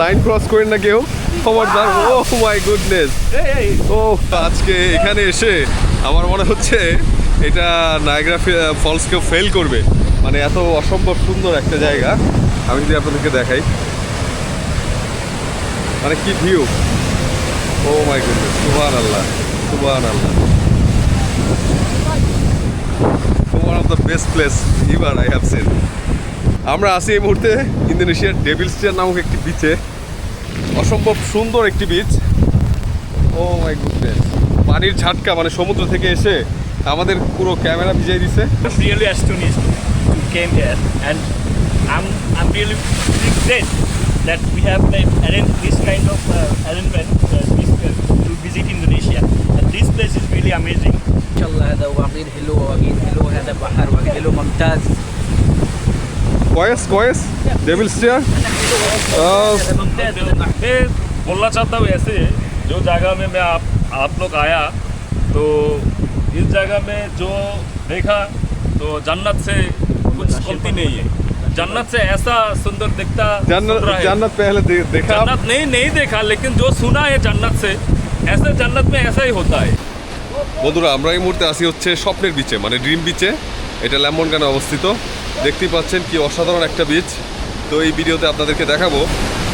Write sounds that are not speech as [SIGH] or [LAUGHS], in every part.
Line cross করেন না কেউ। খবরদার ও মাই গুডনেস ও আজকে এখানে এসে আমার মনে হচ্ছে এটা নায়গ্রা ফলসকেও ফেল করবে। মানে এত অসম্ভব সুন্দর একটা জায়গা। আমি যদি আপনাদেরকে দেখাই। মানে কি ভিউ ও মাই গুডনেস সুবহান আল্লাহ সুবহান আল্লাহ one of the best place ever I have seen আমরা আছি এই মুহূর্তে ইন্দোনেশিয়ার ডেভিল স্টিয়ার নামক একটি বিচে অসম্ভব সুন্দর একটি বিচ ও মাই গুডনেস পানির ঝাটকা মানে সমুদ্র থেকে এসে আমাদের পুরো ক্যামেরা ভিজিয়ে দিছে। Really astonished to came here and I I really regret that we have like arrange this kind of arrangement to visit Indonesia this place is really amazing ইনশাআল্লাহ হ্যাঁ আমির হ্যালো হ্যাঁ হ্যালো হ্যাঁ বাহার হ্যালো মমতাজ ডেভিল স্টিয়ার هذا ممتاز मैं बोलना चाहता हूँ ऐसे जो जगह में मैं आप आप लोग आया तो इस जगह में जो देखा तो जन्नत से कुछ कमती नहीं है जन्नत से ऐसा सुंदर दिखता জান্নাত सुंदर है। জান্নাত पहले दे- देखा जन्नत नहीं नहीं देखा लेकिन जो सुना है जन्नत से ऐसे जन्नत में ऐसा ही होता है বন্ধুরা আমরা এই মুহূর্তে আসি হচ্ছে স্বপ্নের বিচে মানে ড্রিম বিচে এটা ল্যাম্বনগানে অবস্থিত দেখতেই পাচ্ছেন কি অসাধারণ একটা বীজ তো এই ভিডিওতে আপনাদেরকে দেখাবো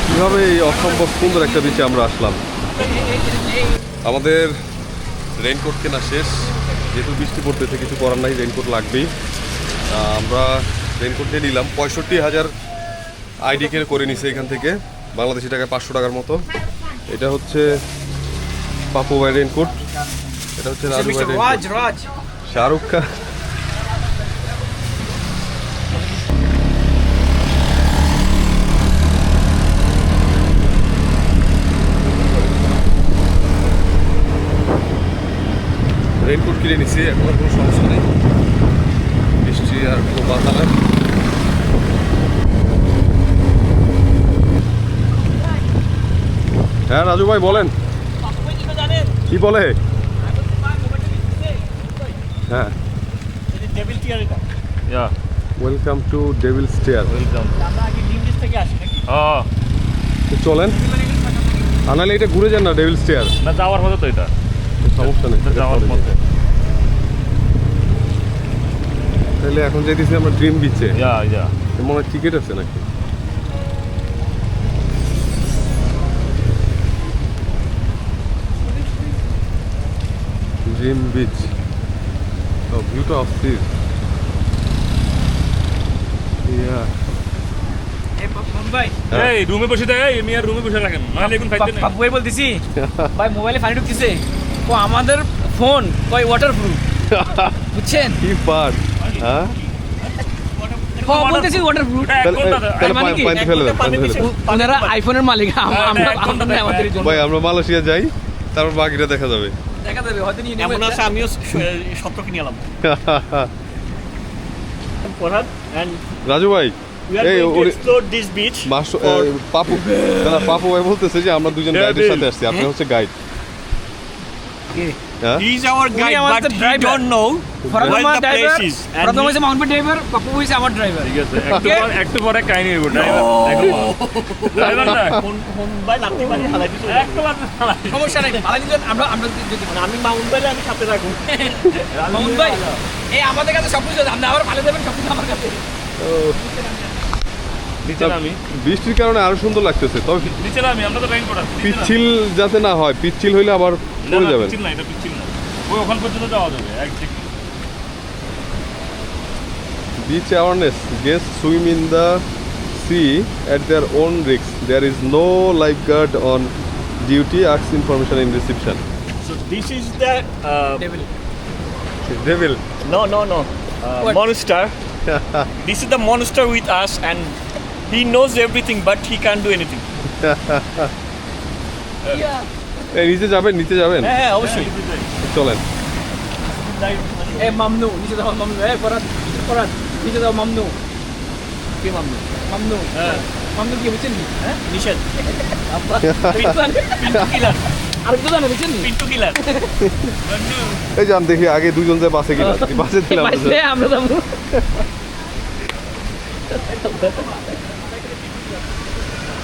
কীভাবে এই অসম্ভব সুন্দর একটা বিচে আমরা আসলাম। আমাদের রেনকোট কেনা শেষ। যেহেতু বৃষ্টি পড়তেছে কিছু করার নাই রেনকোট লাগবেই। আমরা রেনকোট নিয়ে নিলাম। পঁয়ষট্টি হাজার আইডি কেন করে নিছে এখান থেকে। বাংলাদেশি টাকা পাঁচশো টাকার মতো। এটা হচ্ছে পাপু ভাই রেনকোট এটা হচ্ছে রাজু ভাই শাহরুখ খান। রেনকোট কিনে নিছি এখন আর কোনো সমস্যা নেই। বৃষ্টি আর কোনো বাধা নাই। হ্যাঁ রাজু ভাই বলেন। কি বলে? হ্যাঁ। ডেভিল টিয়ার এটা yeah welcome to devil stair welcome হ্যাঁ চলেন। আনালে এটা ঘুরে যান না ডেভিল স্টেয়ার না যাওয়ার মতো তো এটা। সমস্যা নেই যাওয়ার পথে। তাহলে এখন যেতেছি আমরা ড্রিম বিচে ইয়া ইয়া মনে হয় টিকিট আছে নাকি? ড্রিম বিচ ভিউটা অস্থির ইয়া এই রুমে বসে থাকে এই মিয়ার রুমে বসে রাখেন নাহলে এখন খাইতে [LAUGHS] ভাই বলতেছি। ভাই মোবাইলে পানি ঢুকতেছে। ও আমাদের ফোন কয় ওয়াটার প্রুফ বুঝছেন? কি হ্যাঁ? তাহলে মানে ওনারা আইফোনের মালিক হ্যাঁ, ভাই আমরা মালয়েশিয়া যাই তারপর বাকিটা দেখা যাবে। দেখা যাবে হয়তো নিয়ে এমন আছে আমিও সত্তর কিনে এলাম। [LAUGHS] রাজু ভাই পাপু পাপু ভাই বলতেছে যে আমরা দুজন গাইডের সাথে আসছি আপনি হচ্ছে গাইড কে? হ্যাঁ he is our guide আমাদের but he don't know where the place driver is and driver Papu হইছে আমার ড্রাইভার ঠিক আছে একটু পর একটু পরে কাহিনী হইব ড্রাইভার ড্রাইভার না হালাই দিছে একটু। সমস্যা নাই আমরা আমরা যদি মানে আমি মাউন্ট বাইলে আমি সাথে রাখব এই আমাদের কাছে সব কিছু আছে। আপনি আবার ভালো দেবেন সব কিছু আমার কাছে। নিচে নামি। বৃষ্টির কারণে আরও সুন্দর লাগতেছে তবে নিচে নামি আমরা তো রেইন আছে? পিচ্ছিল যাতে না হয় পিচ্ছিল হইলে আবার পড়ে না, পিচ্ছিল না এটা পিচ্ছিল না ওই ওখান পর্যন্ত যাওয়া যাবে এক ঠিক beach awareness guest swim in the sea at their own রিক্স there is no life guard on duty আক্স information in reception So this is the uh, table devil no no no. Uh, monster. [LAUGHS] this is the monster with us, and he knows everything, but he can't do anything. [LAUGHS] এই নিচে যাবেন নিচে যাবেন। হ্যাঁ হ্যাঁ অবশ্যই। চলেন। এ মামনু নিচে দাও মামনু। এ ফরাদ ফরাদ নিচে দাও মামনু। কে মামনু? মামনু। হ্যাঁ। মামনু কি বুঝছেন নি? হ্যাঁ নিষেধ। [LAUGHS] পিন্টু কিলার। আরেকটু জানে বুঝছেন নি? পিন্টু কিলার। এই যান দেখি আগে দুজন যে বাসে গেলাম [LAUGHS] বাসে দিলাম আমরা যাব।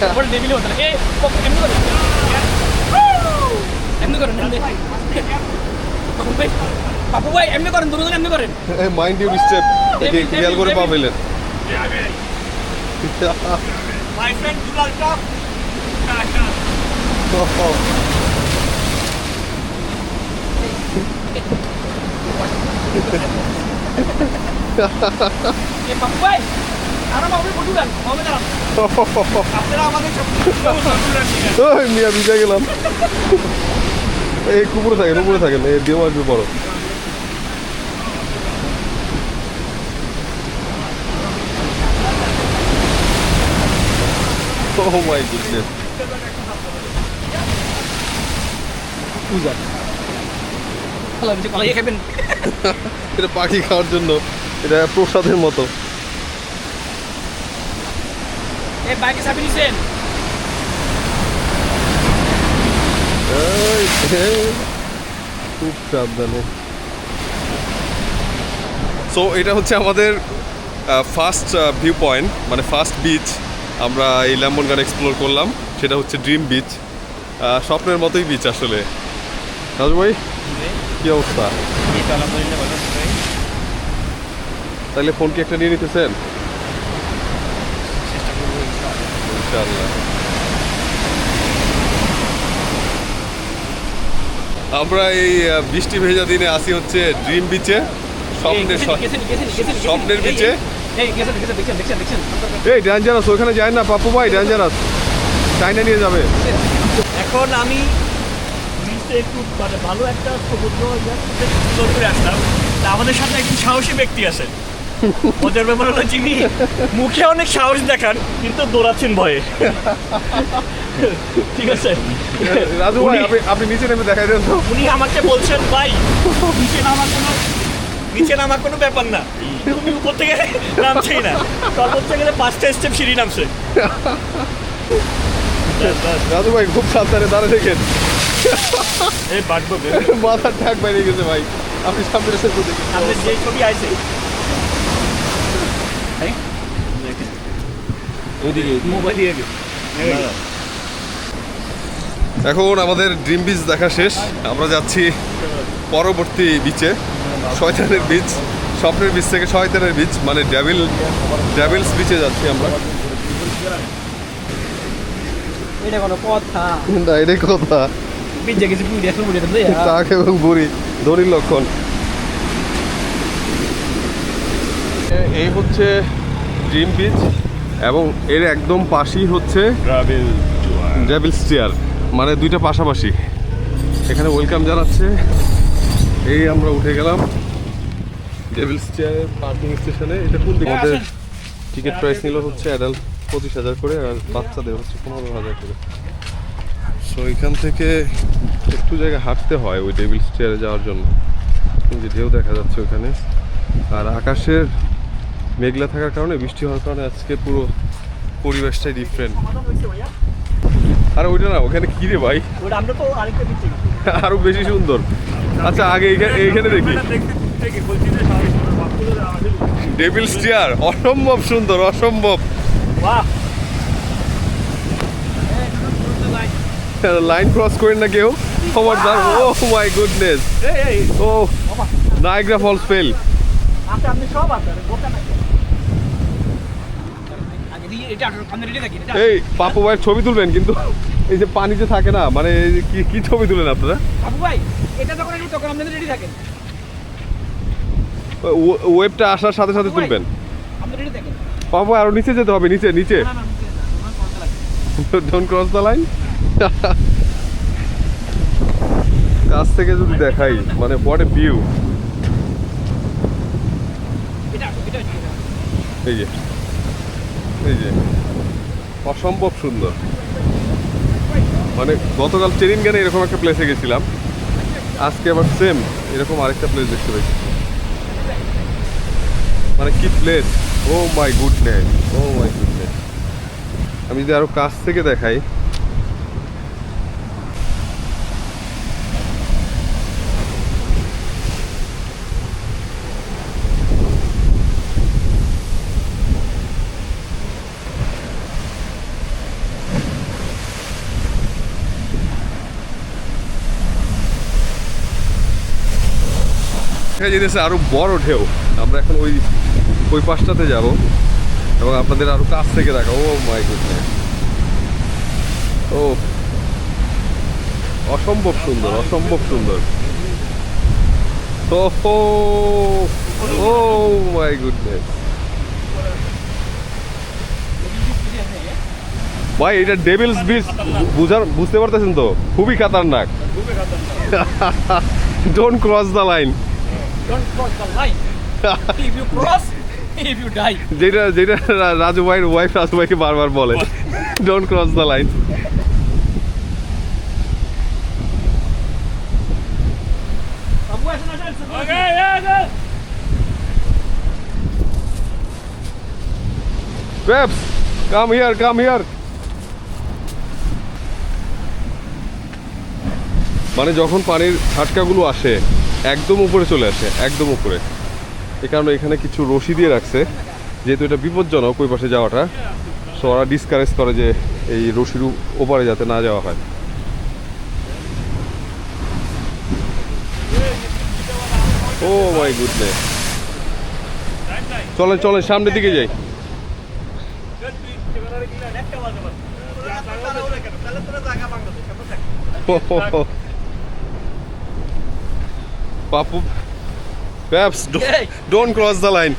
তারপর টেবিলে বসে এই পপ এমনি করে এমনি করেন ভাই বাপু ভাই এমনি করেন দুজন এমনি করেন মাইন্ড ইউর স্টেপ খেয়াল করে পা পেলেন মাই ফ্রেন্ড দুলাল টপ এ বাপু ভাই মিয়া ভিজে গেলাম। এই উপরে থাকেন উপরে থাকেন এই দেওয়া আসবে বড়। Oh my goodness. পূজা এটা পাখি খাওয়ার জন্য এটা প্রসাদের মতো। বাইকে চাবি খুব সাবধানে। সো এটা হচ্ছে আমাদের ফার্স্ট ভিউ পয়েন্ট মানে ফার্স্ট বিচ আমরা এই ল্যাম্বনগান এক্সপ্লোর করলাম। সেটা হচ্ছে ড্রিম বিচ স্বপ্নের মতোই বিচ আসলে। রাজু ভাই কি অবস্থা? তাহলে ফোন কি একটা নিয়ে নিতেছেন? ইনশাআল্লাহ আমরা এই বৃষ্টি ভেজা দিনে আসি হচ্ছে ড্রিম বিচে স্বপ্নের স্বপ্নের বিচে? এই ডেঞ্জারাস ওখানে যায় না পাপু ভাই ডেঞ্জারাস চাইনা নিয়ে যাবে। এখন আমি একটু মানে ভালো একটা সমুদ্র এক্সপ্লোর করে আসলাম। আমাদের সাথে একজন সাহসী ব্যক্তি আছে ওদের ব্যাপার হলো যিনি মুখে অনেক সাহস দেখান কিন্তু দৌড়াচ্ছেন ভয়ে। ঠিক আছে? রাজু ভাই আপনি আপনি নিচে নেমে দেখাই দেন তো। উনি আমাকে বলছেন ভাই নিচে নামার কোনো নিচে নামার কোনো ব্যাপার না। তুমি উপর থেকে নামছেই না। সর্বোচ্চ গেলে পাঁচটা স্টেপ সিঁড়ি নামছে। রাজু ভাই খুব সাবধানে দাঁড়িয়ে দেখেন। এই বাটবো মাথার ঠ্যাক বাইরে গেছে ভাই। আপনি সামনে সামনে যে ছবি আইছে মোবাইল দিয়ে এখন আমাদের ড্রিম বিচ দেখা শেষ। আমরা যাচ্ছি পরবর্তী বিচে শয়তানের বিচ স্বপ্নের বিচ থেকে শয়তানের বিচ মানে ডেভিল ডেভিলস বিচে যাচ্ছি আমরা। এটা কোনো কথা। না এটাই কথা। বিজে গেছে পুড়ে আসলে পুড়ে দেবে এবং বুড়ি লক্ষণ। এই হচ্ছে ড্রিম বিচ এবং এর একদম পাশেই হচ্ছে ডেভিল স্টিয়ার মানে দুইটা পাশাপাশি। এখানে ওয়েলকাম জানাচ্ছে। এই আমরা উঠে গেলাম ডেভিল স্টিয়ারের পার্কিং স্টেশনে এটা কোন দিকে? আমাদের টিকিট প্রাইস নিল হচ্ছে অ্যাডাল্ট পঁচিশ হাজার করে আর বাচ্চাদের হচ্ছে পনেরো হাজার করে। সো এখান থেকে একটু জায়গা হাঁটতে হয় ওই ডেভিল স্টিয়ারে যাওয়ার জন্য। যে ঢেউ দেখা যাচ্ছে ওখানে। আর আকাশের মেঘলা থাকার কারণে বৃষ্টি হওয়ার কারণে আজকে পুরো পরিবেশটাই ডিফারেন্ট আর ওইটা না ওখানে কি রে ভাই? আরও বেশি সুন্দর। আচ্ছা আগে এইখানে দেখি। ডেভিল স্টিয়ার অসম্ভব সুন্দর অসম্ভব। লাইন ক্রস করেন না কেউ? খবরদার ও my goodness oh Niagara falls fail আপনি আপনি সব আছে বোকা নাকি আগে দিয়ে এটা সামনে রেডি থাকি এটা এই পাপু ভাইয়ের ছবি তুলবেন কিন্তু। এই যে পানিতে থাকে না মানে যে কি কি ছবি তুলেন আপনারা? বাবু ভাই এটা যখন একটু তখন আপনাদের রেডি থাকেন। ওয়েবটা আসার সাথে সাথে তুলবেন। পাপু আরও নিচে যেতে হবে নিচে নিচে। না না আমার কথা লাগে ডোন্ট ক্রস দ্য লাইন কাছ থেকে যদি দেখাই মানে হোয়াট এ ভিউ এই যে। এই যে, অসম্ভব সুন্দর। মানে গতকাল ট্রেনিং গানে এরকম একটা প্লেসে গেছিলাম। আজকে আবার সেম এরকম আরেকটা প্লেস দেখতে পাইছি। মানে কি place oh my goodness oh my goodness আমি যদি আরও কাছ থেকে দেখাই দেখা যেতেছে আরও বড় ঢেউ। আমরা এখন ওই ওই পাশটাতে যাব এবং আপনাদের আরও কাছ থেকে দেখা ও মাই গুডনেস ও অসম্ভব সুন্দর অসম্ভব সুন্দর। ও ও মাই গুডনেস ভাই, এটা ডেভিলস বিচ বুঝার বুঝতে পারতেছেন তো? খুবই খাতারনাক। Don't cross the line Don't cross the line. [LAUGHS] if you cross, if you die. যেটা যেটা রাজু ভাইয়ের ওয়াইফ রাজু ভাইকে বারবার বলে don't cross the line come here come here মানে যখন পানির ছাটকাগুলো আসে একদম উপরে চলে আসে একদম উপরে। এ কারণে এখানে কিছু রশি দিয়ে রাখছে। যেহেতু এটা বিপজ্জনক ওই পাশে যাওয়াটা সো ওরা ডিসকারেজ করে যে এই রশির ওপারে যাতে না যাওয়া হয়। Oh my goodness. চলেন চলেন সামনের দিকে যাই। [LAUGHS] [LAUGHS] পাপু প্যাপস এই। Don't cross the line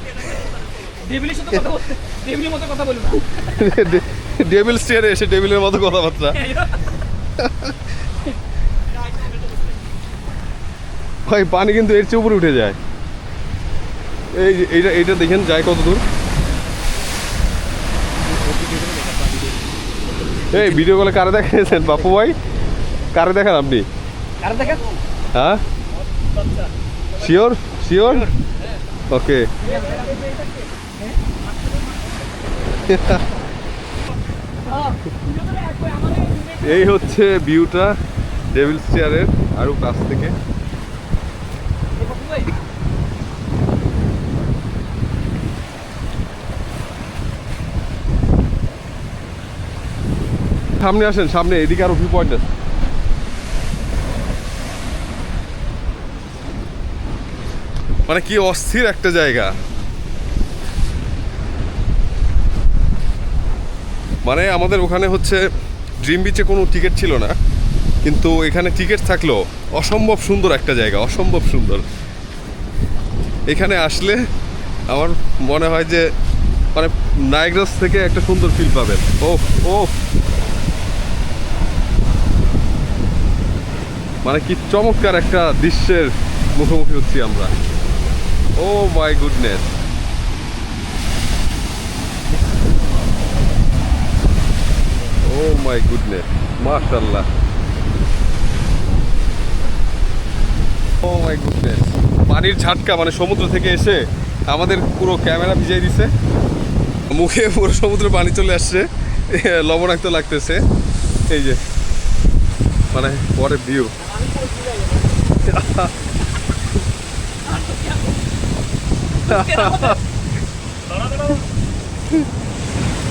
devil স্টিয়ারে এসে ডেভিলের মতো কথাবার্তা। ভাই পানি কিন্তু এর চেয়ে উপরে উঠে যায়। এই এইটা এইটা দেখেন যায় কত দূর? এই ভিডিও কলে কারে দেখাইছেন? বাপু ভাই কারে দেখান আপনি? কার দেখেন? হ্যাঁ? শিওর শিওর ওকে এই হচ্ছে ভিউটা ডেভিল চেয়ারের আরও কাছ থেকে। সামনে আসেন সামনে এদিকে আরও ভিউ পয়েন্ট আছে। মানে কি অস্থির একটা জায়গা। মানে আমাদের ওখানে হচ্ছে ড্রিম বিচে কোনো টিকিট ছিল না, কিন্তু এখানে টিকিট থাকল অসম্ভব সুন্দর একটা জায়গা, অসম্ভব সুন্দর। এখানে আসলে আমার মনে হয় যে মানে নায়গ্রাস থেকে একটা সুন্দর ফিল পাবেন ও ও মানে কি চমৎকার একটা দৃশ্যের মুখোমুখি হচ্ছি আমরা। ও my goodness oh my goodness মাশাল্লাহ ও মাই গুডনেস পানির ঝাটকা মানে সমুদ্র থেকে এসে আমাদের পুরো ক্যামেরা ভিজিয়ে দিছে। মুখে পুরো সমুদ্র পানি চলে আসছে। লবণাক্ত লাগতেছে। এই যে মানে পরে ভিউ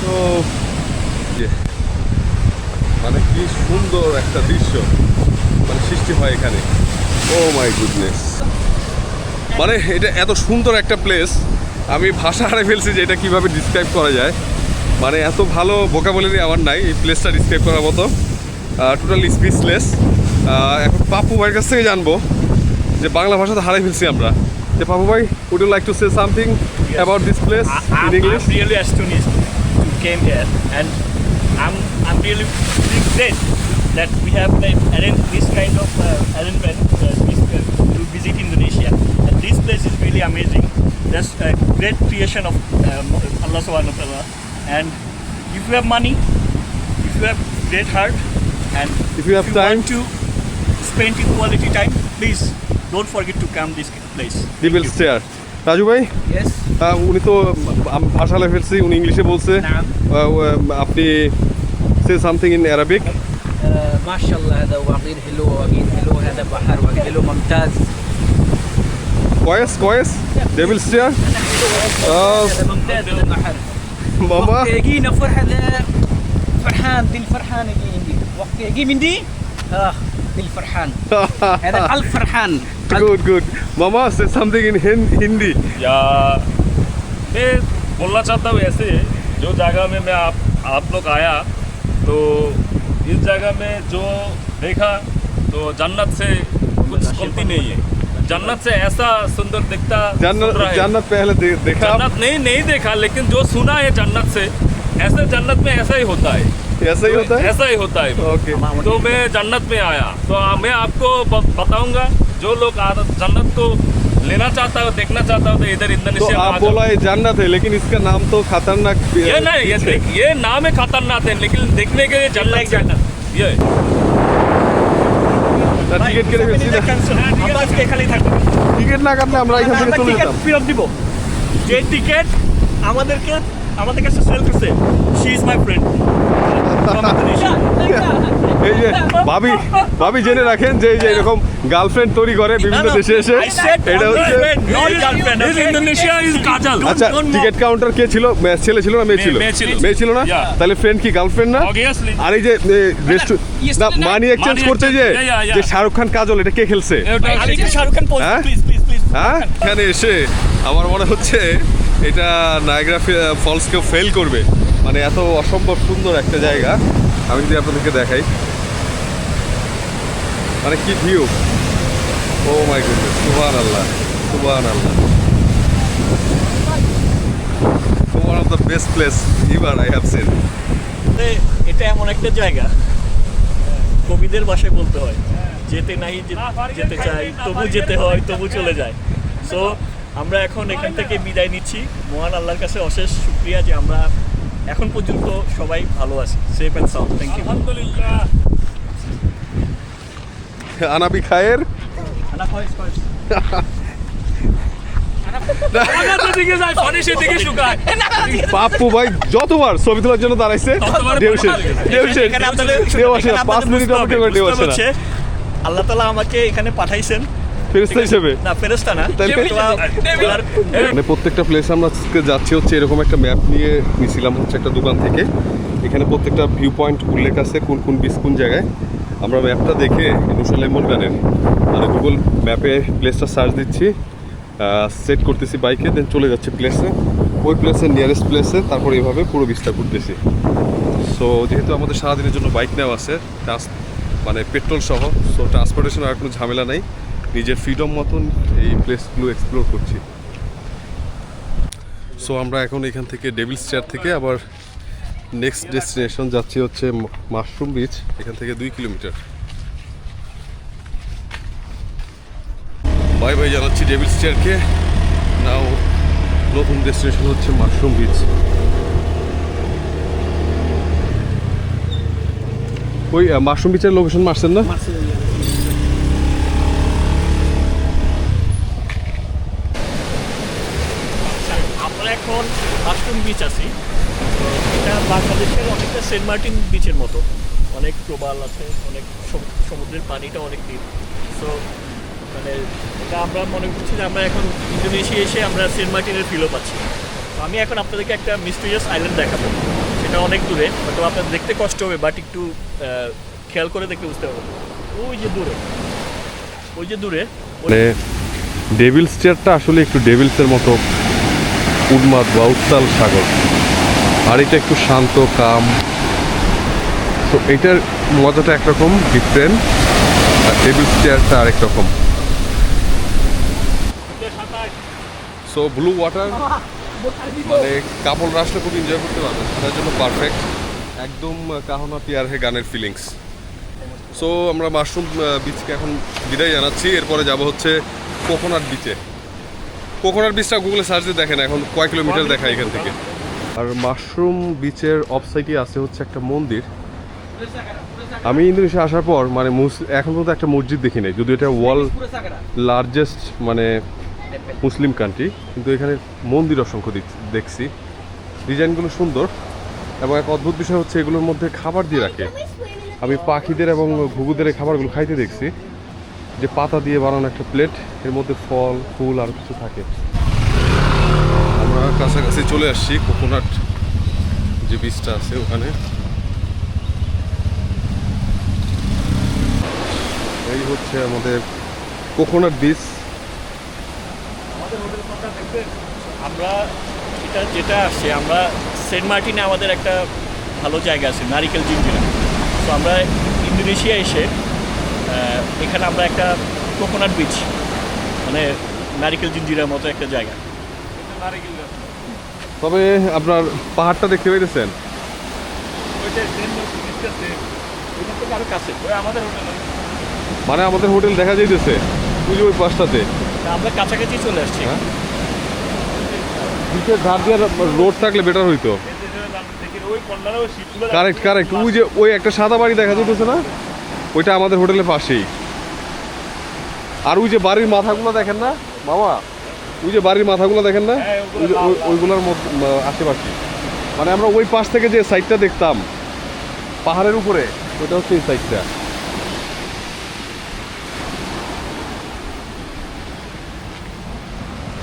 তো মানে কি সুন্দর একটা দৃশ্য মানে সৃষ্টি হয় এখানে। ও মাই গুডনেস মানে এটা এত সুন্দর একটা প্লেস আমি ভাষা হারে ফেলছি যে এটা কীভাবে ডিসক্রাইব করা যায়। মানে এত ভালো বোকা ভোকাবুলারি আমার নাই এই প্লেসটা ডিসক্রাইব করার মতো। টোটালি স্পিচলেস এখন পাপু ভাইয়ের কাছ থেকে জানব যে বাংলা ভাষাতে হারাই ফেলছি আমরা। Deepabu bhai, would you like to say something yes. about this place I, in English? I'm really astonished to came here and I'm, I'm really glad that we have like, arranged this kind of uh, arrangement uh, uh, to visit Indonesia. And this place is really amazing. That's a great creation of um, Allah Subhanahu wa Taala. And if you have money, if you have great heart, and if you have if you time to spend quality time, please don't forget to come this. place. Devil stair Raju ভাই yes আহ, উনি তো আমি ভাষালে ফেলছি উনি ইংলিশে বলছে নাম আহ, ও- আপনি say something in Arabic ما شاء الله هذا واقيل حلو واقيل حلو هذا بحر واقيل حلو ممتاز Kayes Kayes devil stair هذا ممتاز هذا البحر মামা وقت يجي نفر هذا فرحان دي الفرحان يجي عندي وقت يجي من دي اه Farhan. Eren [LAUGHS] Al Farhan. Good, good. Mama, say something in Hindi. या मैं बोलना चाहता हूँ ऐसे जो जगह में मैं आप आप लोग आया तो इस जगह में जो देखा तो जन्नत से कुछ कमती नहीं है जन्नत से ऐसा सुंदर दिखता जन्नत जन्नत पहले दे, देखा जन्नत नहीं नहीं देखा लेकिन जो सुना है जन्नत से ऐसे जन्नत में ऐसा ही होता है ऐसा ही होता है ऐसा ही होता है ओके तो मैं जन्नत में आया तो आ- मैं आपको ब- बताऊंगा जो लोग आ- जन्नत को लेना चाहता हो देखना चाहता हो तो इधर तो इंडोनेशिया में आ आप जाओ। बोला ये जन्नत है लेकिन इसका नाम तो खतरनाक ये नहीं ये है। देख- ये नाम है खतरनाक है लेकिन देखने के लिए जन्नत जन्नत ये না, টিকিট কেটে ফেলছি না আমরা আজকে এখানেই থাকবো টিকিট না কাটলে আমরা এখান থেকে আমরা চলে টিকিট যেতাম ফেরত দিব যে টিকিট আমাদেরকে আমাদের কাছে সেল করছে। শি ইজ মাই ফ্রেন্ড এই যে ভাবি ভাবি জেনে রাখেন যে এই যে এরকম গার্লফ্রেন্ড তৈরি করে বিভিন্ন দেশে এসে। এটা হচ্ছে আচ্ছা টিকিট কাউন্টার কে ছিল? ছেলে ছিল না মেয়ে ছিল? মেয়ে- ছিল। না? তাহলে ফ্রেন্ড কি গার্লফ্রেন্ড না? আর এই যে না মানি এক্সচেঞ্জ করতে যে যে শাহরুখ খান কাজল এটা কে খেলছে? Shahrukh Khan pose? Please please please হ্যাঁ? এখানে এসে আমার মনে হচ্ছে এটা নায়গ্রা ফলসকেও ফেল করবে। মানে এত অসম্ভব সুন্দর একটা জায়গা। আমি যদি আপনাদেরকে দেখাই। মানে কি ভিউ ও মাই গুডনেস সুবহান আল্লাহ সুবহান আল্লাহ one of the best place ever I have seen এটা এমন একটা জায়গা, কবিদের ভাষায় বলতে হয়। যেতে নাই যেতে চাই তবু যেতে হয়, তবু চলে যায়। সো আমরা এখন এখান থেকে বিদায় নিচ্ছি। মহান আল্লাহর কাছে অশেষ শুক্রিয়া যে আমরা এখন পর্যন্ত সবাই ভালো আছি। Safe and sound thank you Alhamdulillah. আনাবি খায়ের। পাপ্পু ভাই যতবার ছবি তোলার জন্য দাঁড়াইছে আল্লাহ তালা আমাকে এখানে পাঠাইছেন। ফেরেস্তা হিসেবে। না ফেরেস্তা না। মানে প্রত্যেকটা প্লেসে আমরা আজকে যাচ্ছি হচ্ছে এরকম একটা ম্যাপ নিয়ে নিয়েছিলাম হচ্ছে একটা দোকান থেকে। এখানে প্রত্যেকটা ভিউ পয়েন্ট উল্লেখ আছে কোন কোন বিচ কোন জায়গায়। আমরা ম্যাপটা দেখে নুসালেমন গানের মানে গুগল ম্যাপে প্লেসটা সার্চ দিচ্ছি সেট করতেছি বাইকে দেন চলে যাচ্ছে প্লেসে ওই প্লেসের নিয়ারেস্ট প্লেসে তারপর এইভাবে পুরো বিচটা ঘুরতেছি। সো যেহেতু আমাদের সারাদিনের জন্য বাইক নেওয়া আছে ট্রান্স মানে পেট্রোল সহ সো ট্রান্সপোর্টেশন আর কোনো ঝামেলা নাই। নিজের ফ্রিডম মতন এই প্লেসগুলো এক্সপ্লোর করছি। সো আমরা এখন এখান থেকে ডেভিলস চেয়ার থেকে আবার নেক্সট ডেস্টিনেশন যাচ্ছি হচ্ছে মাশরুম বিচ এখান থেকে দুই কিলোমিটার। বাই বাই জানাচ্ছি ডেভিলস চেয়ারকে নাও নতুন ডেস্টিনেশন হচ্ছে মাশরুম বিচ ওই মাশরুম বিচের লোকেশন মারছেন না আমরা এখন মাশরুম বিচ আছি। এটা বাংলাদেশের অনেকটা সেন্ট মার্টিন বিচের মতো। অনেক প্রবাল আছে, অনেক সম- সমুদ্রের পানিটা অনেক ডিপ সো মানে এটা আমরা মনে করছি যে আমরা এখন ইন্দোনেশিয়া এসে আমরা সেন্ট মার্টিনের ফিলও পাচ্ছি। আমি এখন আপনাদেরকে একটা মিস্টিরিয়াস আইল্যান্ড দেখাবো। সেটা অনেক দূরে, হয়তো আপনার দেখতে কষ্ট হবে বাট একটু খেয়াল করে দেখতে বুঝতে হবে ওই যে দূরে। ওই যে দূরে মানে ডেভিলস চেয়ারটা আসলে একটু ডেভিলসের মতো। উন্মাদ বা উত্তাল সাগর। আর এটা একটু শান্ত, কাম। তো এটার মজাটা একরকম ডিফারেন্ট আর ডেভিলস চেয়ারটা আরেক রকম। সো ব্লু ওয়াটার মানে কাপড় রাসটা খুব এনজয় করতে পারবেন তার জন্য পারফেক্ট একদম কাহনা পিয়ার হে গানের ফিলিংস সো আমরা মাশরুম বিচকে এখন বিদায় জানাচ্ছি। এরপরে যাব হচ্ছে কোকোনাট বিচে কোকোনাট বিচটা গুগলে সার্চ দিয়ে দেখেন এখন কয় কিলোমিটার দেখায় এখান থেকে। আর মাশরুম বিচের অফ সাইডে আছে হচ্ছে একটা মন্দির। আমি ইন্দোনেশিয়া আসার পর মানে এখন পর্যন্ত একটা মসজিদ দেখি নাই যদিও এটা ওয়ার্ল্ড লার্জেস্ট মানে মুসলিম কান্ট্রি কিন্তু এখানে মন্দির অসংখ্য দেখ- দেখছি। ডিজাইনগুলো সুন্দর এবং এক অদ্ভুত বিষয় হচ্ছে এগুলোর মধ্যে খাবার দিয়ে রাখে। আমি পাখিদের এবং ঘুঘুদের খাবারগুলো খাইতে দেখছি। যে পাতা দিয়ে বানানো একটা প্লেট এর মধ্যে ফল, ফুল আর কিছু থাকে। আমরা কাছাকাছি চলে আসছি কোকোনাট যে বীজটা আছে ওখানে। এই হচ্ছে আমাদের কোকোনাট বীজ। আমাদের আমরা এটা যেটা আসছে, আমরা সেন্ট মার্টিনে আমাদের একটা ভালো জায়গা আছে, নারিকেল জিঞ্জিরা। তো আমরা ইন্দোনেশিয়া এসে এখানে আমরা একটা কোকোনাট বিচ মানে নারিকেল জিঞ্জিরার মতো একটা জায়গা। তবে আপনার পাহাড়টা দেখতে পেরেছেন আমাদের মানে আমাদের হোটেল দেখা যাইতেছে ওই ওই পাশটাতে। আমরা কাছাকাছি চলে আসছি। হ্যাঁ? বিচের ধার দিয়ে রোড থাকলে বেটার হইতো। ওই কারেক্ট কারেক্ট যে ওই একটা সাদা বাড়ি দেখা যাইতেছে না? ওইটা আমাদের হোটেলের পাশেই। আর ওই যে বাড়ির মাথাগুলো দেখেন না মামা? ওই যে বাড়ির মাথাগুলো দেখেন না? হ্যাঁ, ওইগুলোর আশেপাশে। মানে আমরা ওই পাশ থেকে যে সাইডটা দেখতাম পাহাড়ের উপরে ওইটা হচ্ছে এই সাইডটা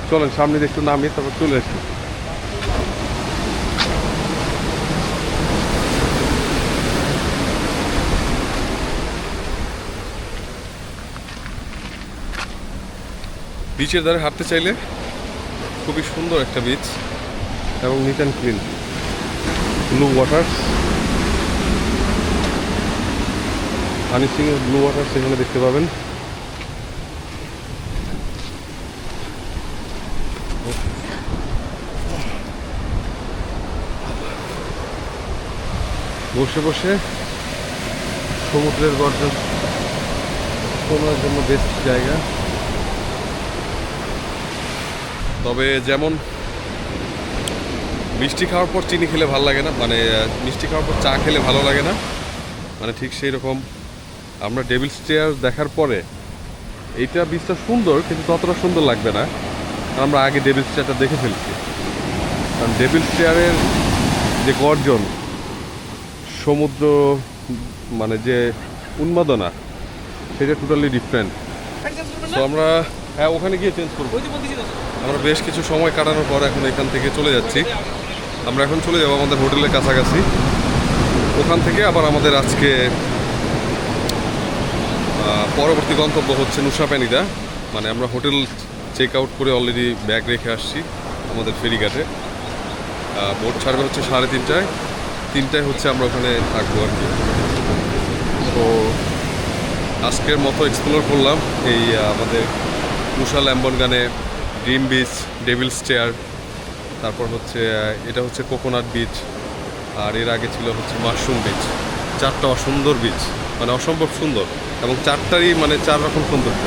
চলেন সামনে দিয়ে একটু নামিয়ে তারপর চলে আসি। বিচের ধারে হাঁটতে চাইলে খুবই সুন্দর একটা বিচ এবং neat and clean blue water Honey Singh blue water সেখানে দেখতে পাবেন। বসে বসে সমুদ্রের গর্জন শোনার জন্য বেস্ট জায়গা। তবে যেমন মিষ্টি খাওয়ার পর চিনি খেলে ভালো লাগে না মানে মিষ্টি খাওয়ার পর চা খেলে ভালো লাগে না মানে ঠিক সেই রকম আমরা ডেভিল স্টেয়ার দেখার পরে এইটা বীজটা সুন্দর কিন্তু ততটা সুন্দর লাগবে না কারণ আমরা আগে ডেভিল স্টেয়ারটা দেখে ফেলছি। কারণ ডেভিল স্টেয়ারের যে গর্জন সমুদ্র মানে যে উন্মাদনা সেটা টোটালি ডিফারেন্ট তো আমরা হ্যাঁ ওখানে গিয়ে চেঞ্জ করব। আমরা বেশ কিছু সময় কাটানোর পর এখন এখান থেকে চলে যাচ্ছি। আমরা এখন চলে যাব আমাদের হোটেলের কাছাকাছি। ওখান থেকে আবার আমাদের আজকে পরবর্তী গন্তব্য হচ্ছে নুসা প্যানিদা। মানে আমরা হোটেল চেক আউট করে অলরেডি ব্যাগ রেখে আসছি আমাদের ফেরিঘাটে। বোট ছাড়বে হচ্ছে সাড়ে তিনটায়। তিনটায় হচ্ছে আমরা ওখানে থাকব আর কি। তো আজকের মতো এক্সপ্লোর করলাম এই আমাদের নুসা ল্যাম্বনগানে ড্রিম বিচ ডেভিল স্টেয়ার তারপর হচ্ছে এটা হচ্ছে কোকোনাট বিচ আর এর আগে ছিল হচ্ছে মাশরুম বিচ। চারটা অসুন্দর বিচ মানে অসম্ভব সুন্দর এবং চারটারই মানে চার রকম সৌন্দর্য।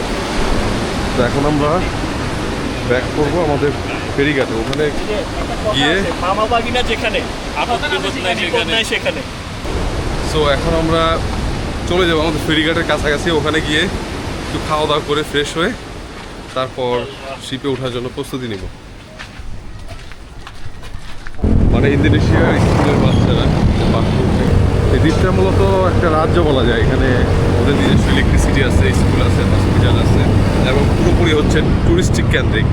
তো এখন আমরা ব্যাক করব আমাদের ফেরিঘাটে। ওখানে গিয়ে যেখানে সেখানে। সো এখন আমরা চলে যাব আমাদের ফেরিঘাটের কাছাকাছি। ওখানে গিয়ে একটু খাওয়া দাওয়া করে ফ্রেশ হয়ে তারপর শিপে ওঠার জন্য প্রস্তুতি নিব। মানে ইন্দোনেশিয়ার স্কুলের বাচ্চারা। এই দ্বীপটা মূলত একটা রাজ্য বলা যায়। এখানে ওদের নিজস্ব ইলেকট্রিসিটি আছে স্কুল আছে হসপিটাল আছে, এবং পুরোপুরি হচ্ছে টুরিস্টিক কেন্দ্রিক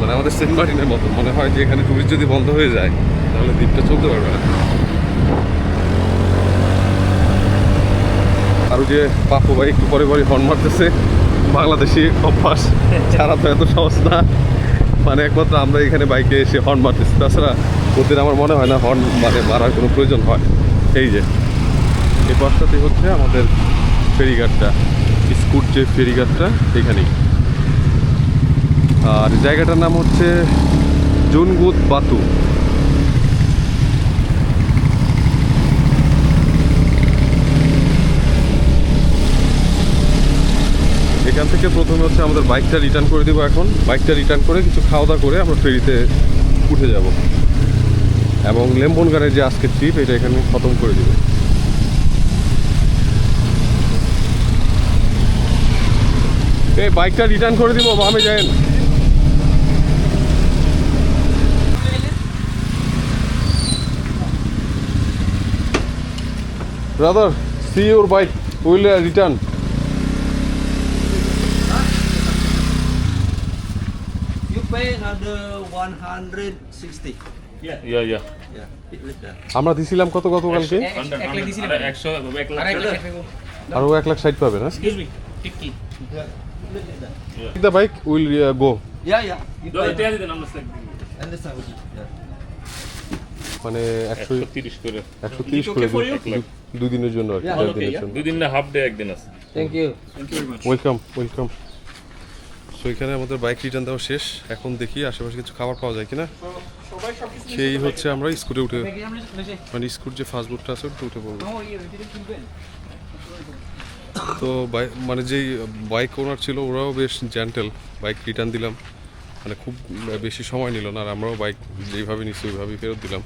মানে আমাদের সেন্ট মার্টিনের মতো। মনে হয় যে এখানে টুরিস্ট যদি বন্ধ হয়ে যায়, তাহলে দ্বীপটা চলতে পারবে না। আর যে পাপু ভাই একটু পরে পরে হর্ন মারতেছে। বাংলাদেশি অভ্যাস, ছাড়া তো এত সহজ না। মানে একমাত্র আমরা এখানে বাইকে এসে হর্ন মারতেছি তাছাড়া ওদের আমার মনে হয় না হর্ন মানে মারার কোনো প্রয়োজন হয়। এই যে, এই পাশটাতে হচ্ছে আমাদের ফেরিঘাটটা, স্কুট যে ফেরিঘাটটা, এখানেই। আর জায়গাটার নাম হচ্ছে জুনগুত বাতু। এখান থেকে প্রথমে হচ্ছে আমাদের বাইকটা রিটার্ন করে দেবো এখন। বাইকটা রিটার্ন করে কিছু খাওয়া দাওয়া করে আমরা ফেরিতে উঠে যাব। এবং লেম্বনগানের যে আজকের ট্রিপ এটা এখানে খতম করে দেবে। এই বাইকটা রিটার্ন করে দিব বামে যাই brother see your bike will return another 160. Yeah, it with that. আমরা দিছিলাম কত কত কালকে? এক- লাখ। আরে এক ষাট পাবে না? The bike will go. মানে একশো তিরিশ করে। একশো তিরিশ করে for you? দিন দুই দিনের জন্য আর কি দুদিন না হাফ ডে একদিন আছে। Thank you. Welcome welcome so এখানে আমাদের বাইক রিটার্ন দেওয়া শেষ। এখন দেখি আশেপাশে কিছু খাবার পাওয়া যায় কিনা। সেই হচ্ছে আমরা স্কুটে উঠে মানে স্কুট যে ফাস্ট ফুডটা আছে, ওটা উঠে পড়ব। তো বাই মানে যেই বাইক ওনার ছিল, ওরাও বেশ জেন্টেল বাইক রিটার্ন দিলাম। মানে খুব বেশি সময় নিল না, আর আমরাও বাইক যেইভাবে নিচ্ছি ওইভাবেই ফেরত দিলাম।